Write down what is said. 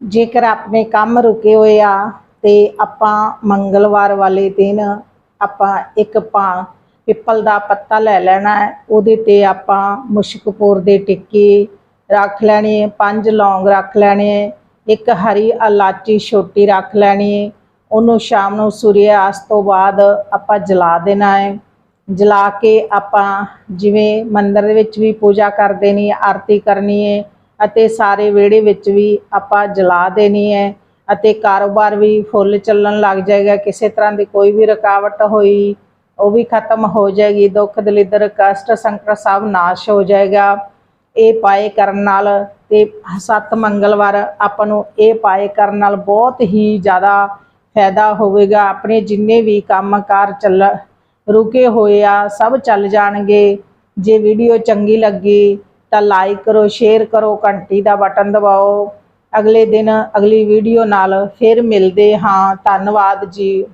ਜੇਕਰ ਆਪਣੇ ਕੰਮ ਰੁਕੇ ਹੋਏ ਆ ਤੇ ਆਪਾਂ ਮੰਗਲਵਾਰ ਵਾਲੇ ਦਿਨ ਆਪਾਂ ਇੱਕ ਪਾ ਪਿੱਪਲ ਦਾ ਪੱਤਾ ਲੈ ਲੈਣਾ ਹੈ, ਉਹਦੇ ਤੇ ਆਪਾਂ ਮੁਸ਼ਕਪੁਰ ਦੇ ਟਿੱਕੀ ਰੱਖ ਲੈਣੀ ਹੈ, ਪੰਜ ਲੌਂਗ ਰੱਖ ਲੈਣੇ ਹੈ, ਇੱਕ ਹਰੀ ਇਲਾਚੀ ਛੋਟੀ ਰੱਖ ਲੈਣੀ ਹੈ, ਉਹਨੂੰ ਸ਼ਾਮ ਨੂੰ ਸੂਰਿਆਸਤ ਤੋਂ ਬਾਅਦ ਆਪਾਂ ਜਲਾ ਦੇਣਾ ਹੈ। ਜਲਾ ਕੇ ਆਪਾਂ ਜਿਵੇਂ ਮੰਦਰ ਦੇ ਵਿੱਚ ਵੀ ਪੂਜਾ ਕਰ ਦੇਣੀ ਆਰਤੀ ਕਰਨੀ ਹੈ ਅਤੇ ਸਾਰੇ ਵਿਹੜੇ ਵਿੱਚ ਵੀ ਆਪਾਂ ਜਲਾ ਦੇਣੀ ਹੈ ਅਤੇ ਕਾਰੋਬਾਰ ਵੀ ਫੁੱਲ ਚੱਲਣ ਲੱਗ ਜਾਏਗਾ, ਕਿਸੇ ਤਰ੍ਹਾਂ ਦੀ ਕੋਈ ਵੀ ਰੁਕਾਵਟ ਹੋਈ, ਉਹ ਵੀ ਖਤਮ ਹੋ ਜਾਏਗੀ, ਦੁੱਖ ਦਲਿੱਦਰ, ਕਸ਼ਟ ਸੰਕਟ ਸਭ ਨਾਸ਼ ਹੋ ਜਾਏਗਾ। ਇਹ ਪਾਏ ਕਰਨ ਨਾਲ ਤੇ ਸੱਤ ਮੰਗਲਵਾਰ ਆਪਾਂ ਨੂੰ ਇਹ ਪਾਏ ਕਰਨ ਨਾਲ ਬਹੁਤ ਹੀ ਜ਼ਿਆਦਾ ਫਾਇਦਾ ਹੋਵੇਗਾ। ਆਪਣੇ ਜਿੰਨੇ ਵੀ ਕੰਮਕਾਰ ਚੱਲ, ਰੁਕੇ ਹੋਏ ਆ, ਸਭ ਚੱਲ ਜਾਣਗੇ। ਜੇ ਵੀਡੀਓ ਚੰਗੀ ਲੱਗੀ ਤਾਂ ਲਾਈਕ ਕਰੋ ਸ਼ੇਅਰ ਕਰੋ, ਘੰਟੀ ਦਾ ਬਟਨ ਦਬਾਓ। ਅਗਲੇ ਦਿਨ ਅਗਲੀ ਵੀਡੀਓ ਨਾਲ ਫਿਰ ਮਿਲਦੇ ਹਾਂ। ਧੰਨਵਾਦ ਜੀ।